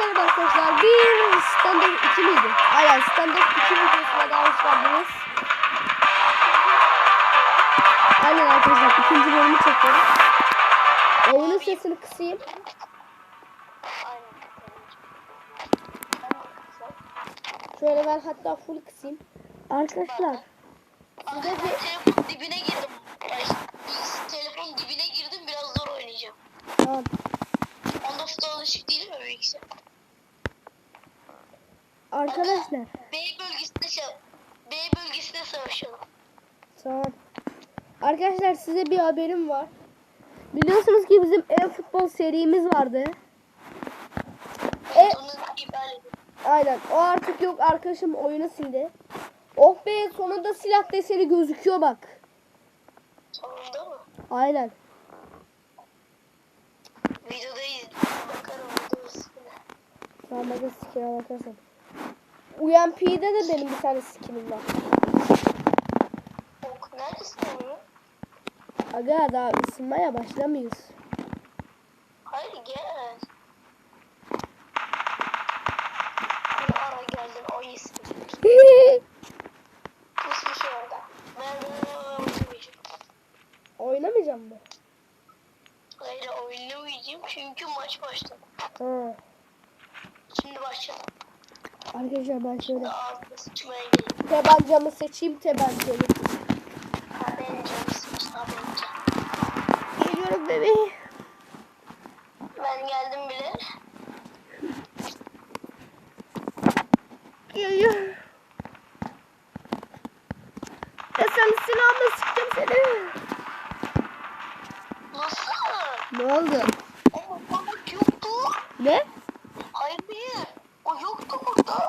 Merhaba arkadaşlar. Bir standart 2 miydi? Aynen standart 2 videosuna daha hoş geldiniz. Aynen arkadaşlar ikinci bölümü çekiyorum. Oyunun sesini kısayım. Şöyle ben hatta full kısayım. Arkadaşlar Kanka ben telefon dibine girdim. Telefon dibine girdim biraz zor oynayacağım. tamam. Onda futbol alışık değil mi bilgisayar? Arkadaşlar B bölgesinde B bölgesinde savaşalım. tamam. Arkadaşlar size bir haberim var. Biliyorsunuz ki bizim e-futbol serimiz vardı. E. Aynen. O artık yok. Arkadaşım oyunu sildi. Oh be sonunda silah deseni gözüküyor bak. Sonunda mı? Aynen. Videodayız. Bakarım videosuna. Tamam hadi skin'e bakarsan. UMP'de de benim bir tane skinim var. Onu? Aga daha ısınmaya başlamıyoruz. Hayır gel. Bir ara geldin o iyisin. Pusmuş orada. Ben ben oynamayacağım. Oynamayacağım mı? Hayır oynamayacağım çünkü maç başladı. Ha. Şimdi başladı. Arkadaşlar ben şöyle tabancamı seçeyim tabancamı. Geliyorum bebeğim. Ben geldim bile. Geliyorum. Ya sen silahımla sıktım seni. Nasıl? Ne oldu? Ama balık yoktu. Ne? Hayır hayır. O yoktu burada.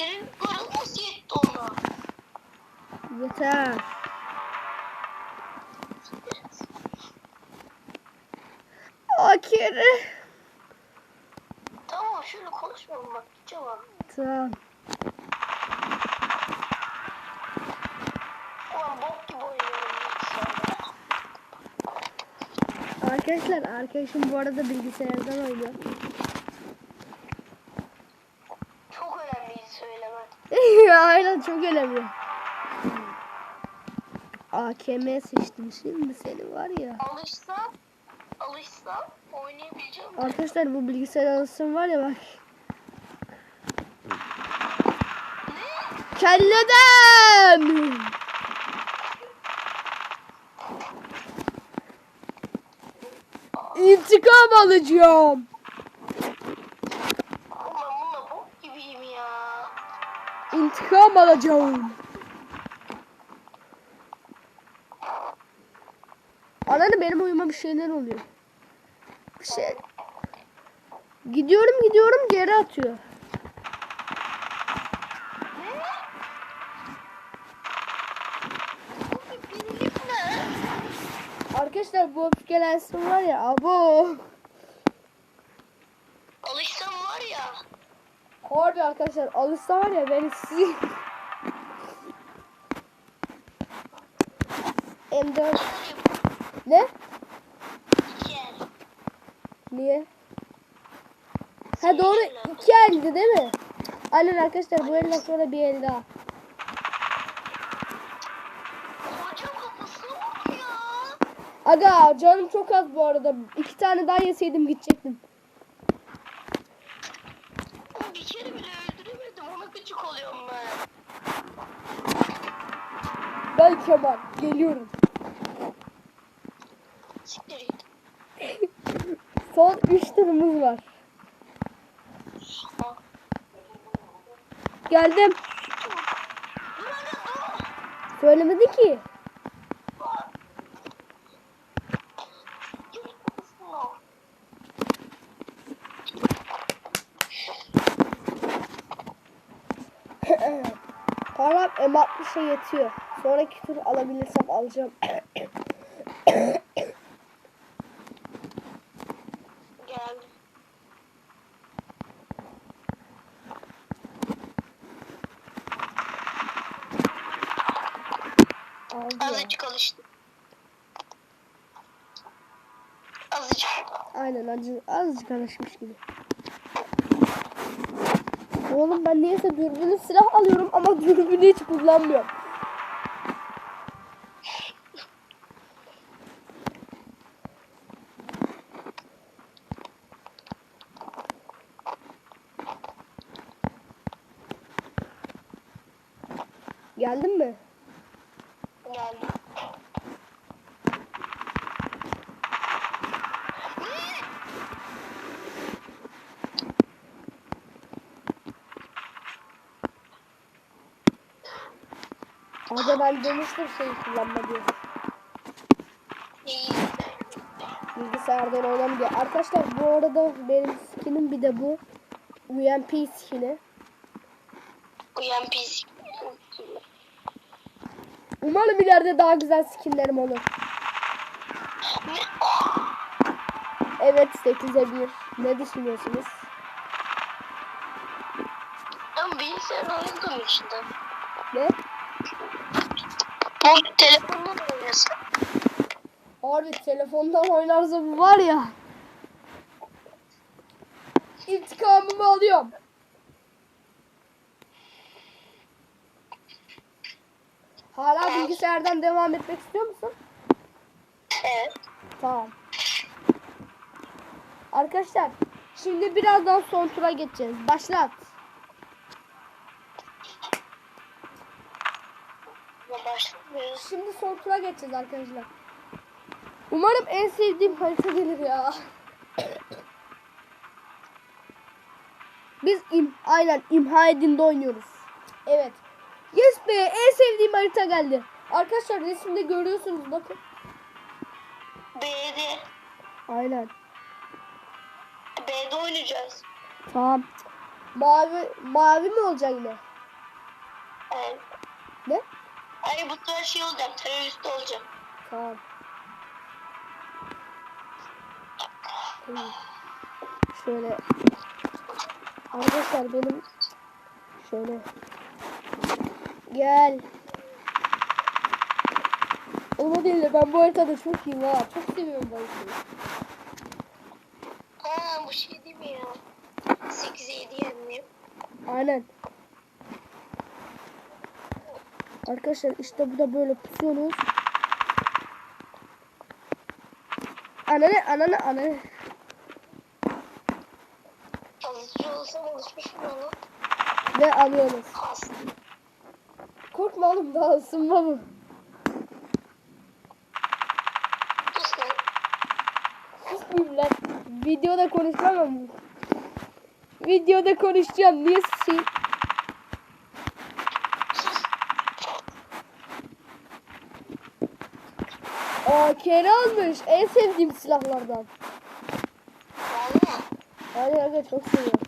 Senin paran nasıl yetti ona? Yeter. Akir. Tamam şöyle konuşmayalım bak abi. Tamam. Ulan bok gibi oynuyorum bilgisayarda. Arkadaşlar arkadaşım bu arada bilgisayardan oynuyor. Çok önemliydi söylemen. Aynen çok önemli. AKM seçtim şimdi seni var ya. Alışsam, alışsam oynayabileceğim. Arkadaşlar bu bilgisayar alışsın var ya bak. Kelleden! İntikam alacağım. İntikam alacağım. Anne benim uyuma bir şeyler oluyor. Bir şey. Gidiyorum gidiyorum geri atıyor. Arkadaşlar bu öfkelensin var ya abo. Alışsam var ya. Harbi arkadaşlar alırsa var ya beni sizi. M4 ne? Gel. Niye? Ha doğru iki eldi değil mi? Aynen arkadaşlar bu elden sonra bir el daha. Aga canım çok az bu arada. İki tane daha yeseydim gidecektim. Bir kere bile öldüremedim. Ona gıcık oluyorum ben. Ben Kemal geliyorum. Siktir git. Son üç turumuz var. Geldim. Söylemedi ki. Param M60'a yetiyor. Sonraki tur alabilirsem alacağım. Geldim. Aldı ya. Azıcık alıştım. Azıcık. Aynen. Acı, azıcık alışmış gibi. Oğlum ben niyeyse dürbünlü silah alıyorum ama dürbünü hiç kullanmıyorum. Geldin mi? Geldim. Hadi ben demiştim şeyi kullanma diye. Bilgisayardan oynam diye. Arkadaşlar bu arada benim skinim bir de bu. UMP skini. Uyan pis. Umarım ileride daha güzel skinlerim olur. Evet 8'e 1. Ne düşünüyorsunuz? Ben bilgisayar oynadım içinde. Ne? Bu telefonla da oynasın. Telefondan oynarsa bu var ya. İntikamımı alıyorum. Hala bilgisayardan devam etmek istiyor musun? Evet. Tamam. Arkadaşlar şimdi birazdan son tura geçeceğiz. Başlat. Başlamıyoruz. Şimdi son tura geçeceğiz arkadaşlar. Umarım en sevdiğim harita gelir ya. Biz im aynen imha edinde oynuyoruz. Evet. Be en sevdiğim harita geldi. Arkadaşlar resimde görüyorsunuz bakın. B'de. Aynen. B'de oynayacağız. Tamam. Mavi mavi mi olacak yine? Evet. Ne? Ay bu sefer şey olacağım. Terörist olacağım. Tamam. Şöyle. Arkadaşlar benim şöyle. Gel. Olma değil de ben bu haritada çok iyiyim ha. Çok seviyorum bu haritayı. Ha bu şey değil mi ya? 8'e 7 yenmeyeyim. Aynen. Arkadaşlar işte bu da böyle pusuyorsunuz. Ananı ananı ananı. Alıcı olsam alışmışım ona. Ve alıyorsunuz. Korkma oğlum daha ısınma lan. Susmayayım lan. Videoda konuşmam ama. Videoda konuşacağım. Niye susayım? Aa kere almış. En sevdiğim silahlardan. Hadi hadi çok seviyorum.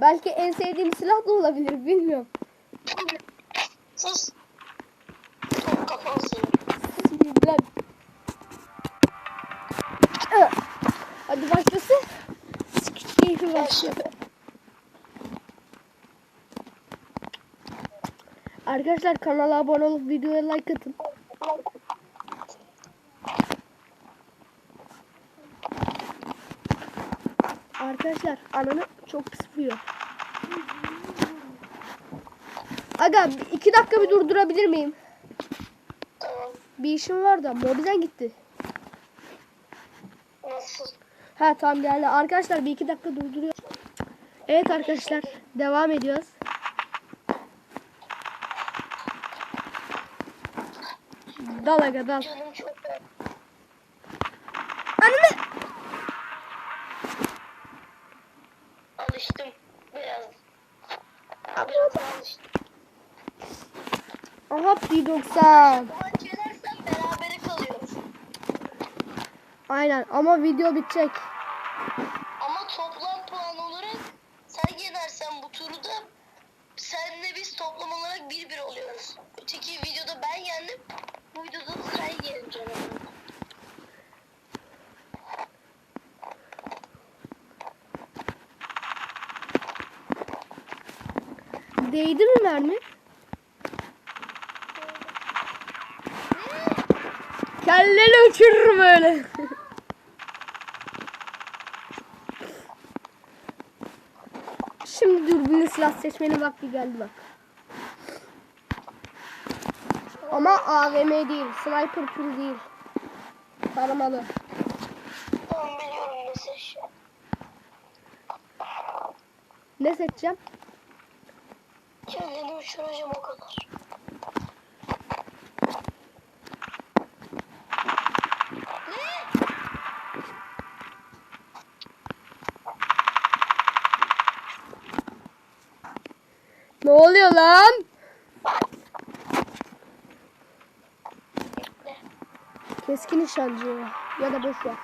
Belki en sevdiğim silah da olabilir bilmiyorum. Sus. Çok kafan senin. Susmayayım lan. Ah, Hadi başlasın. Sıkıç başlıyor. Arkadaşlar kanala abone olup videoya like atın. Arkadaşlar ananı çok sıkıyor. Aga bir- iki dakika bir durdurabilir miyim? Bir işim var da mobilden gitti. Nasıl? Ha tamam geldi. Arkadaşlar bir iki dakika durduruyor. Evet arkadaşlar devam ediyoruz. Dal aga dal. Anne. alıştım. Biraz. Biraz alıştım. Aha P90. Maç yenersen berabere kalıyoruz. Aynen ama video bitecek. Ama toplam puan olarak sen yenersen bu turu da senle biz toplam olarak 1-1 oluyoruz. Öteki videoda ben yendim. Bu videoda da sen yendin canım. Değdi mi mermi? Kelleni uçururum öyle. Şimdi dürbünlü silah seçmenin vakti geldi bak. Ama AVM değil, sniper türü değil. Taramalı. Tamam biliyorum ne seçeceğim. Ne seçeceğim? Kendini uçuracağım o kadar. Ne? Ne oluyor lan? Keskin nişancı ya. Da boş ver.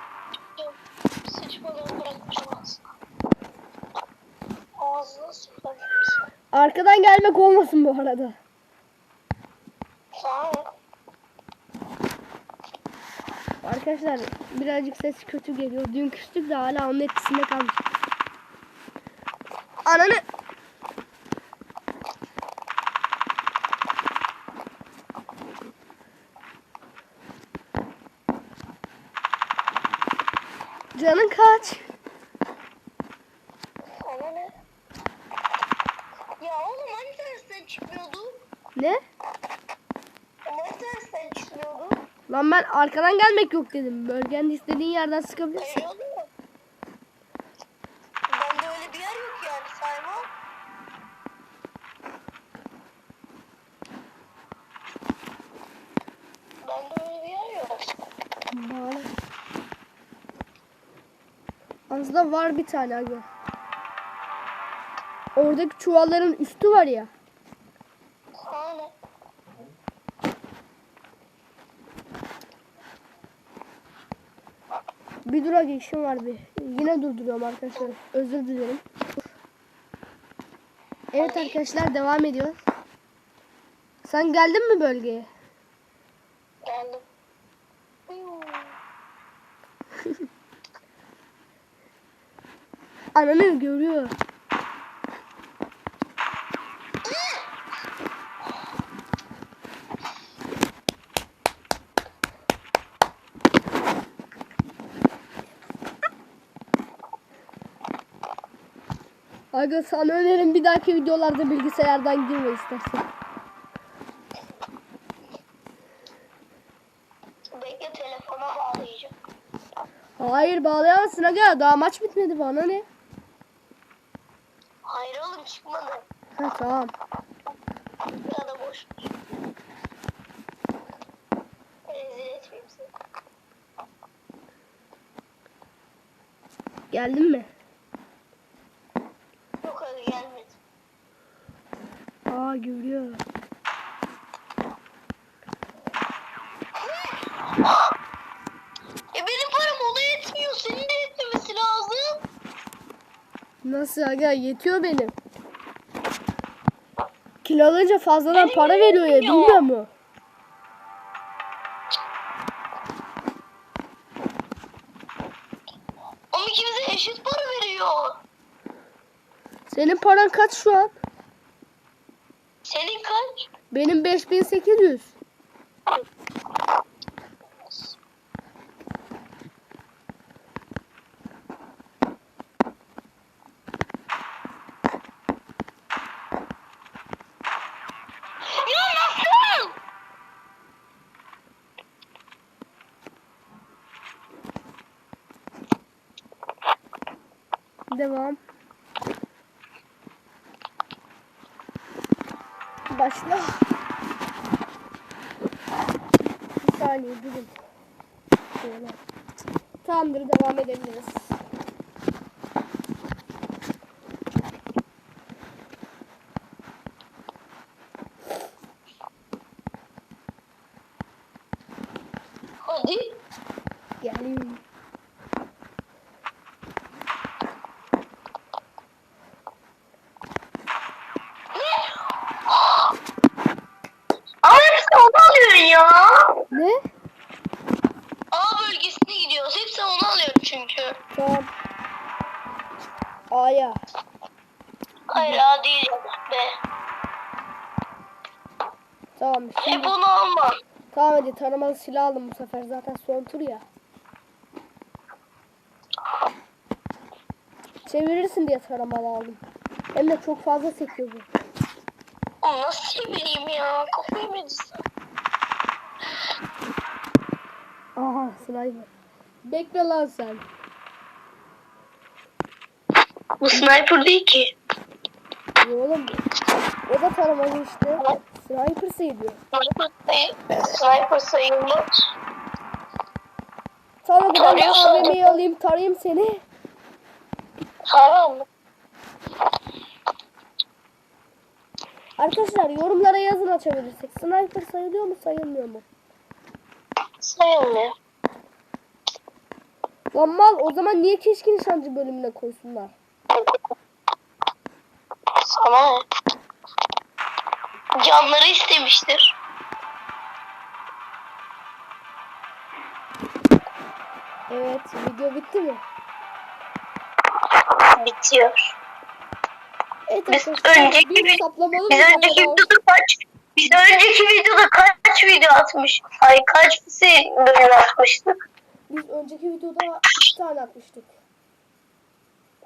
Arkadan gelmek olmasın bu arada. Arkadaşlar birazcık ses kötü geliyor. Dün küstük de hala onun etkisinde kalmış. Ananı. Canın kaç? Sana ne? Ya oğlum hani tersten çıkmıyordu? Ne? Hani tersten çıkmıyordu? Lan ben arkadan gelmek yok dedim. Bölgende istediğin yerden sıkabilirsin. Aslında var bir tane aga. Oradaki çuvalların üstü var ya. Bir durak işim var bir. Yine durduruyorum arkadaşlar. Özür dilerim. Evet arkadaşlar devam ediyor. Sen geldin mi bölgeye? Geldim. Ananı görüyor. Aga sana önerim bir dahaki videolarda bilgisayardan girme istersen. Bekle telefona bağlayacağım. Hayır bağlayamazsın aga daha maç bitmedi bana ne? Oğlum çıkmadı. Ha tamam. Ya da boş. Rezil etmeyeyim seni. Geldin mi? Yok hadi gelmedi. Aa görüyor. E benim param ona yetmiyor. Senin de yetmemesi lazım. Nasıl aga yetiyor benim. Kilo alınca fazladan para veriyor ya bilmiyor mu? Ama ikimize eşit para veriyor. Senin paran kaç şu an? Senin kaç? Benim 5800. Ya nasıl? Devam. Başla. Bir saniye durun. Tamamdır devam edebiliriz. Hadi. Geleyim. Ama hepsi onu alıyorsun ya. Ne? A bölgesine gidiyoruz. Hepsi onu alıyor çünkü. Tamam. A'ya. Hayır A değil ya. B. Tamam şimdi. Hep onu alma. Tamam hadi taramalı silah aldım bu sefer zaten son tur ya. Çevirirsin diye taramalı aldım. Hem de çok fazla sekiyor bu. Nasıl çevireyim ya? Kafayı mı? Aha sniper. Bekle lan sen. Bu sniper değil ki. Ya oğlum o da taramalı işte. Sniper sayılıyor. Sniper sayı, sniper sayılmaz. Sonra Tarıyorsun. AVM'yi alayım tarayayım seni. Tamam? Arkadaşlar yorumlara yazın açabilirsek. Sniper sayılıyor mu sayılmıyor mu? Sayılmıyor. Lan mal o zaman niye keskin nişancı bölümüne koysunlar? Sana ne? Canları istemiştir. Evet video bitti mi? Bitiyor. Evet Biz önceki bir bir- saplamalı Biz önceki videoda kaç biz önceki videoda kaç video atmış? Ay kaç bölüm atmıştık? Biz önceki videoda iki tane atmıştık.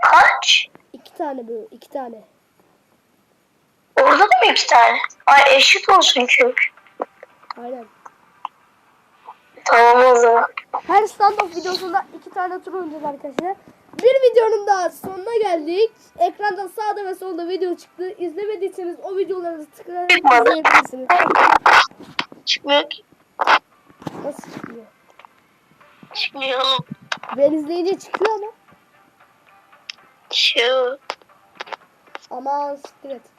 Kaç? İki tane böyle iki tane. Orada da mı iki tane? Ay eşit olsun çünkü. Aynen. Tamam o zaman. Her stand-up videosunda iki tane tur oynayacağız arkadaşlar. Bir videonun daha sonuna geldik. Ekranda sağda ve solda video çıktı. İzlemediyseniz o videoları tıklayarak izleyebilirsiniz. Çıkmıyor ki. Nasıl çıkıyor? Çıkmıyor oğlum. Ben izleyince çıkıyor ama. Şu. Aman siktir et.